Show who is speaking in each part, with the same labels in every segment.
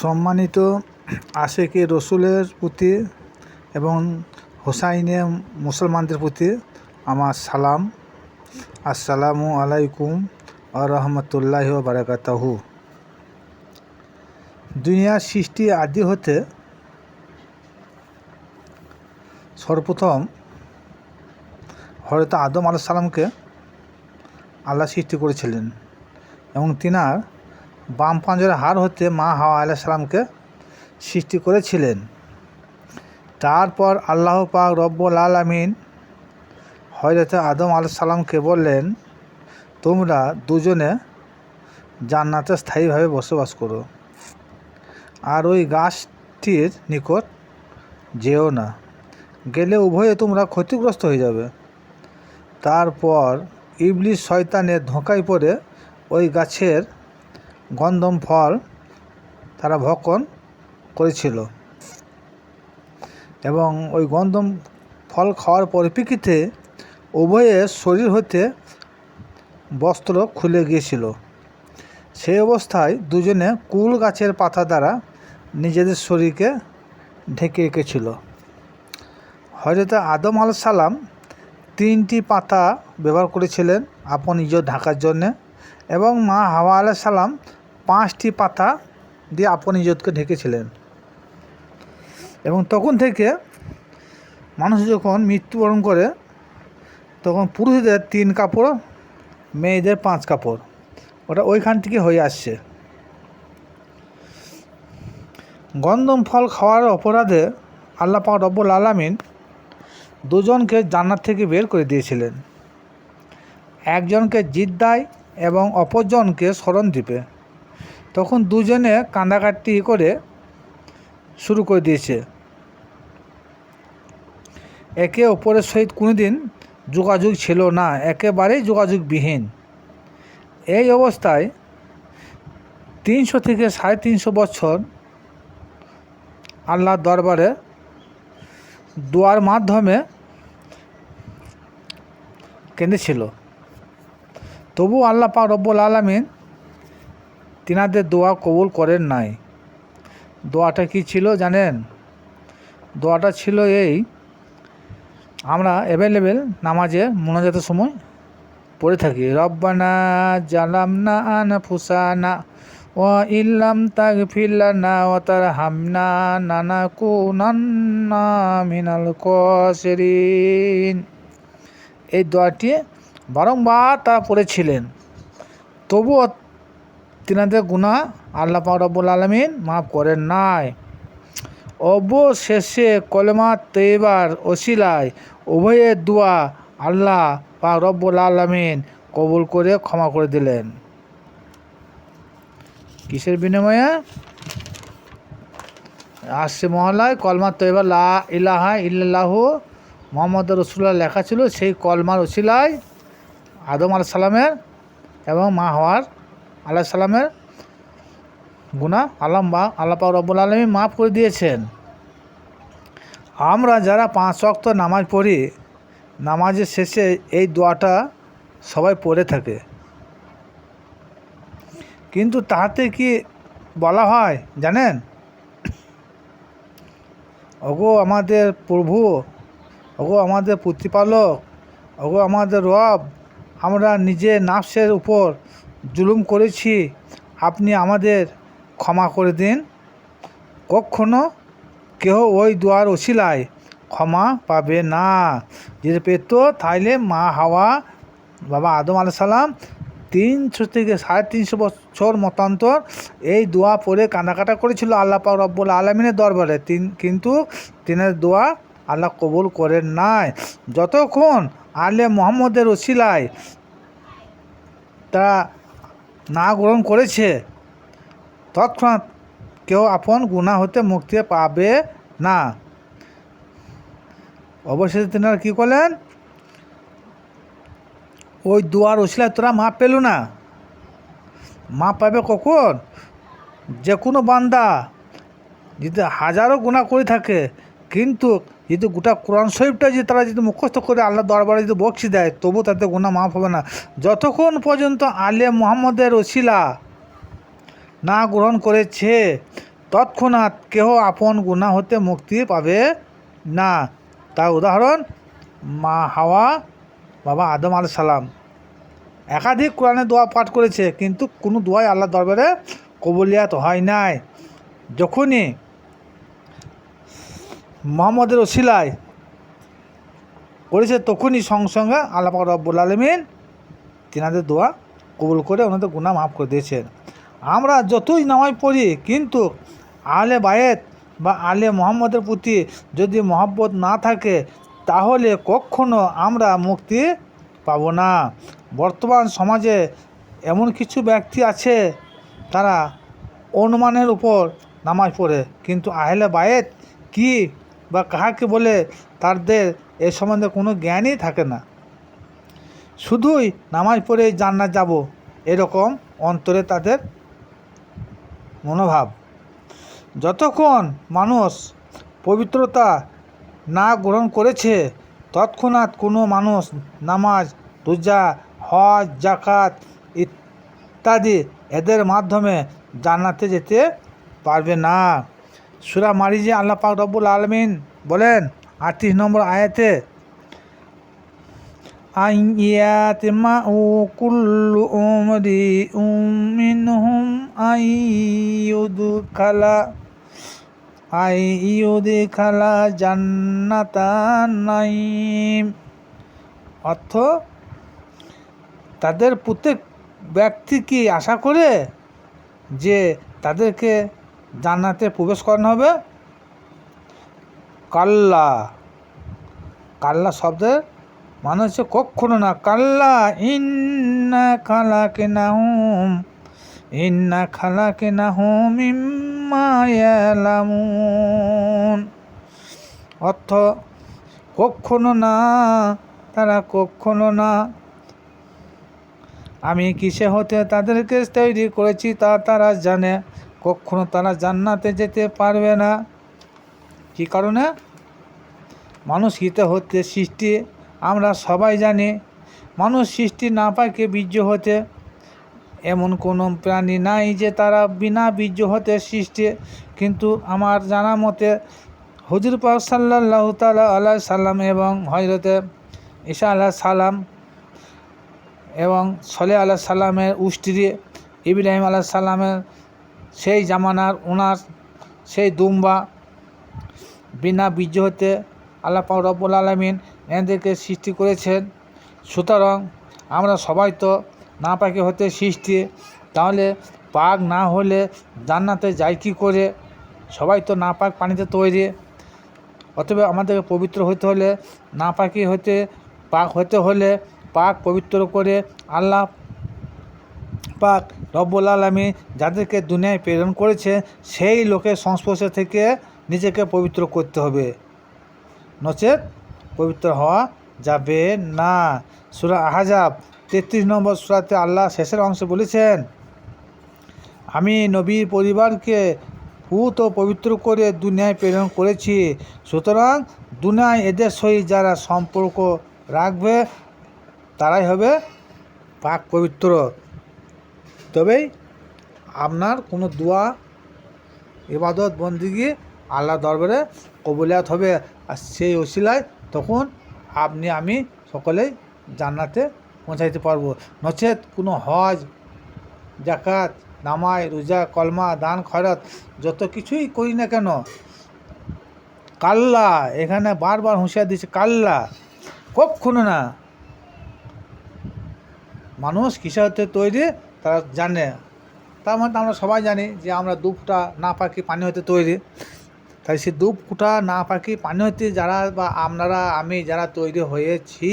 Speaker 1: সম্মানিত আশেকে রসুলের প্রতি এবং হোসাইনে মুসলমানদের প্রতি আমার সালাম। আসসালামু আলাইকুম আ রহমতুল্লাহ বারাকাতাহু। দুনিয়ার সৃষ্টি আদি হতে সর্বপ্রথম হয়তো আদম আলাহ সালামকে আল্লাহ সৃষ্টি করেছিলেন এবং তিনার বাম পাঁজরের হাড় হতে মা হাওয়া আলাহ সালামকে সৃষ্টি করেছিলেন। তারপর আল্লাহ পাক রব্বুল আলমিন হজরত আদম আলাহ সালামকে বললেন, তোমরা দুজনে জান্নাতে স্থায়ীভাবে বসবাস করো। আর ওই গাছটির নিকট যেও না। গেলে উভয়ে তোমরা ক্ষতিগ্রস্ত হয়ে যাবে। তারপর ইবলিশ শয়তানের ধোঁকায় পড়ে ওই গাছের গন্ধম ফল তারা ভক্ষণ করেছিল। এবং ওই গন্ধম ফল খাওয়ার পরিপ্রেক্ষিতে উভয়ের শরীর হতে বস্ত্র খুলে গিয়েছিল। সেই অবস্থায় দুজনে কুল গাছের পাতা দ্বারা নিজেদের শরীরকে ঢেকে রেখেছিল। হজরত আদম আল সালাম তিনটি পাতা ব্যবহার করেছিলেন আপন ইজত ঢাকার জন্যে এবং মা হাওয়া আলাহ সালাম পাঁচটি পাতা দিয়ে আপন ইজতকে ঢেকেছিলেন। এবং তখন থেকে মানুষ যখন মৃত্যুবরণ করে, তখন পুরুষদের তিন কাপড়, মেয়েদের পাঁচ কাপড়। ওটা ওইখান থেকে হয়ে আসছে। গন্ধম ফল খাওয়ার অপরাধে আল্লাহ পাক রব্বুল আলামিন দুজনকে জান্নাত থেকে বের করে দিয়েছিলেন। একজনকে জিদ্দায় এবং অপরজনকে স্মরণ দ্বীপে। তখন দুজনে কান্দাকাটি করে শুরু করে দিয়েছে। একে অপরের সহিত কোনোদিন যোগাযোগ ছিল না, একেবারেই যোগাযোগবিহীন। এই অবস্থায় তিনশো থেকে সাড়ে তিনশো বছর আল্লাহর দরবারে দোয়ার মাধ্যমে কেঁদেছিল। তবু আল্লাহ পাক রব্বুল আলমিন তিনাদের দোয়া কবুল করেন নাই। দোয়াটা কি ছিল জানেন? দোয়াটা ছিল এই, আমরা অ্যাভেলেবেল নামাজে মোনাজাতের সময় পড়ে থাকি। রব্বানা জালামনা আনফুসানা ও ইল্লাম তাগফিরলানা ওয়া তারহামনা নানাকুনান্না মিনাল খাসিরিন। এই দোয়াটি বারংবার তারা পড়েছিলেন। তবুও তিনাদের গুণা আল্লাহ রব্বুল আলমিন মাফ করেন নাই। অবশেষে কলমা তৈবার অশিলায় উভয়ের দোয়া আল্লাহ পাক রব্বুল আলমিন কবুল করে ক্ষমা করে দিলেন। কিসের বিনিময়ে? আসছে মহলায়, কলমা তৈবা লা ইলাহা ইল্লাহু মোহাম্মদ রসুল্লাহ লেখা ছিল, সেই কলমার ওসিলায় আদম আলাহ সালামের এবং মা হওয়ার আল্লাহ সালামের গুণা আল্লাহ বা আল্লাহ পাক রব্বুল আলমী মাফ করে দিয়েছেন। আমরা যারা পাঁচ অক্ত নামাজ পড়ি, নামাজের শেষে এই দোয়াটা সবাই পড়ে থাকে। কিন্তু তাহাতে কি বলা হয় জানেন? ওগো আমাদের প্রভু, ওগো আমাদের প্রতিপালক, ওগো আমাদের রব, আমরা নিজে নাফসের উপর জুলুম করেছি, আপনি আমাদের ক্ষমা করে দিন। কখনো কেহ ওই দুয়ার ওসিলায় ক্ষমা পাবে না। যদি পেত তাইলে মা হাওয়া, বাবা আদম আলাহ সালাম তিনশো থেকে সাড়ে তিনশো বছর মতান্তর এই দোয়া পড়ে কান্নাকাটা করেছিল আল্লাহ পাক রব্বুল আলমিনের দরবারে। তিন কিন্তু তিনের দোয়া আল্লাহ কবুল করেন নাই। যতক্ষণ আলে মোহাম্মদের ওসিলায় তারা না গ্রহণ করেছে, তৎক্ষণাৎ কেউ আপন গুণা হতে মুক্তি পাবে না। অবশেষে তিনারা কী করলেন? ওই দুয়ার ওসিলায় তোরা মা পেল না। মা পাবে কখন? যে কোনো বান্দা যদি হাজারো গুণা করে থাকে, কিন্তু যদি গোটা কোরআন শরীফটা যদি তারা যদি মুখস্থ করে আল্লাহ দরবারে যদি বকশি দেয়, তবু তাতে গুণা মাফ হবে না। যতক্ষণ পর্যন্ত আলে মোহাম্মদের ওসিলা না গ্রহণ করেছে, তৎক্ষণাৎ কেহ আপন গুণা হতে মুক্তি পাবে না। তার উদাহরণ, মা হাওয়া, বাবা আদম আল সালাম। একাধিক কোরআনে দোয়া পাঠ করেছে, কিন্তু কোনো দোয়াই আল্লাহ দরবারে কবুলিয়াত হয় নাই। যখনই মোহাম্মদের ওসিলায় করেছে তখনই সঙ্গে সঙ্গে আল্লাহ রব্বুল আলমিন তিনাদের দোয়া কবুল করে ওনাদের গুণা মাফ করে দিয়েছেন। আমরা যতই নামাজ পড়ি, কিন্তু আলে বায়েত বা আলে মোহাম্মদের প্রতি যদি মহব্বত না থাকে, তাহলে কখনো আমরা মুক্তি পাব না। বর্তমান সমাজে এমন কিছু ব্যক্তি আছে, তারা অনুমানের উপর নামাজ পড়ে, কিন্তু আহলে বায়েত কি বা কাহাকে বলে তাদের এ সম্বন্ধে কোনো জ্ঞানই থাকে না। শুধুই নামাজ পড়ে জান্নাত যাব, এরকম অন্তরে তাদের মনোভাব। যতক্ষণ মানুষ পবিত্রতা না গ্রহণ করেছে, তৎক্ষণাৎ কোনো মানুষ নামাজ, রোজা, হজ জাকাত ইত্যাদি এদের মাধ্যমে জান্নাতে যেতে পারবে না। সুরা মারিজে আল্লাহ পাক রব্বুল আলমিন বলেন, আটত্রিশ নম্বর আয়াতে উমরি উমিনহুম খালা খালা অর্থ, তাদের প্রত্যেক ব্যক্তি কি আশা করে যে তাদেরকে জান্নাতে প্রবেশ করানো হবে। কাল্লা। কাল্লা শব্দের মানে হচ্ছে কখনো না, কাল্লা ইন্না খালা কে না হুম ইন্না খালা কে না হুম ইম্মায়ালামুন অর্থ, কখনো না, তারা কখনো না। আমি কিসে হতে তাদেরকে তৈরি করেছি তা তারা জানে। কখনো তারা জান্নাতে যেতে পারবে না। কী কারণে? মানুষ হিতে হতে সৃষ্টি, আমরা সবাই জানি। মানুষ সৃষ্টি না পায়কে বীর্য হতে। এমন কোনো প্রাণী নাই যে তারা বিনা বীর্য হতে সৃষ্টি। কিন্তু আমার জানা মতে হজুর পাক সাল্লাহ তালা আল্লাহ সাল্লাম এবং হজরতে ঈশা আল্লাহ সালাম এবং সলে আল্লাহ সাল্লামের উষ্ট্রি ইব্রাহিম আল্লাহ সাল্লামের সেই জামানার ওনার সেই দুম্বা বিনা বীর্য হতে আল্লাহ পাক রব্বুল আলমিন এদেরকে সৃষ্টি করেছেন। সুতরাং আমরা সবাই তো না পাকে হতে সৃষ্টি, তাহলে পাক না হলে জান্নাতে যাই কী করে? সবাই তো না পাক পানিতে তৈরি। অতএব আমাদেরকে পবিত্র হতে হলে না পাকি হতে পাক হতে হলে পাক পবিত্র করে আল্লাহ পাক রব্বুল আলমী যাদেরকে দুনিয়ায় প্রেরণ করেছে, সেই লোকের সংস্পর্শে থেকে নিজেকে পবিত্র করতে হবে। নচেত পবিত্র হওয়া যাবে না। সুরা আহাজাব তেত্রিশ নম্বর সুরাতে আল্লাহ শেষের অংশে বলেছেন, আমি নবীর পরিবারকে পুত ও পবিত্র করে দুনিয়ায় প্রেরণ করেছি। সুতরাং দুনিয়ায় এদের সহিত যারা সম্পর্ক রাখবে, তারাই হবে পাক পবিত্র। তবেই আপনার কোনো দোয়া, ইবাদত, বন্দিগি আল্লাহ দরবারে কবুলিয়াত হবে। আর সেই ওসিলায় তখন আপনি, আমি সকলেই জান্নাতে পৌঁছাইতে পারব। নচেত কোনো হজ জাকাত নামায় রোজা, কলমা, দান, খয়রাত, যত কিছুই করি না কেন, কাল্লা, এখানে বারবার হুঁশিয়ার দিচ্ছে কাল্লা কখনো না। মানুষ কিসে হতে তৈরি? তারা জানে। তার মধ্যে আমরা সবাই জানি যে আমরা দু ফুটা না পাখি পানি হতে তৈরি। তাই সে দু ফুটা না পাখি পানি হতে যারা বা আপনারা, আমি যারা তৈরি হয়েছি,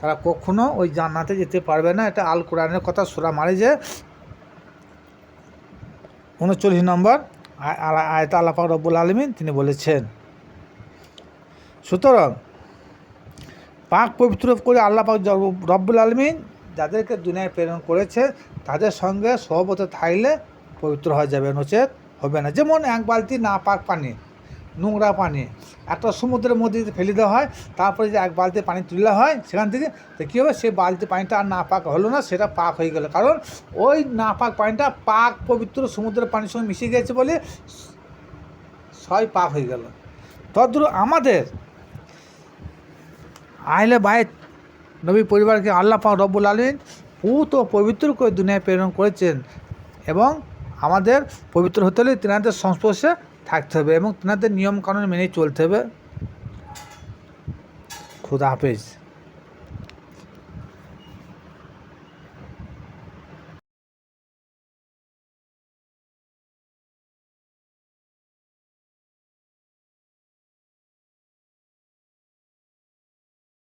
Speaker 1: তারা কখনো ওই জান্নাতে যেতে পারবে না। এটা আল কোরআনের কথা সুরা মারে যে উনচল্লিশ নম্বর আয়ত আল্লাহ পাক রব্বুল আলমিন তিনি বলেছেন। সুতরাং পাক পবিত্র করে আল্লাহ রব্বুল আলমিন যাদেরকে দুনিয়ায় প্রেরণ করেছে, তাদের সঙ্গে সহবত থাকলে পবিত্র হয়ে যাবে নচেত হবে না। যেমন এক বালতি না পাক পানি, নোংরা পানি, একটা সমুদ্রের মধ্যে ফেলে দেওয়া হয়, তারপরে যে এক বালতি পানি তুলে হয়, সেখান থেকে তো কী হবে? সেই বালতি পানিটা আর না পাক হলো না, সেটা পাক হয়ে গেল। কারণ ওই না পাক পানিটা পাক পবিত্র সমুদ্রের পানির সঙ্গে মিশে গেছে বলে সবাই পাক হয়ে গেল। তদ্রুপ আমাদের আইলে বাইত নবী পরিবারকে আল্লাহ পাক রব্বুল আলমিন পুত ও পবিত্র করে দুনিয়ায় প্রেরণ করেছেন এবং আমাদের পবিত্র হতে হলে তেনাদের সংস্পর্শে থাকতে হবে এবং তেনাদের নিয়মকানুন মেনে চলতে হবে। খুদা হাফেজ।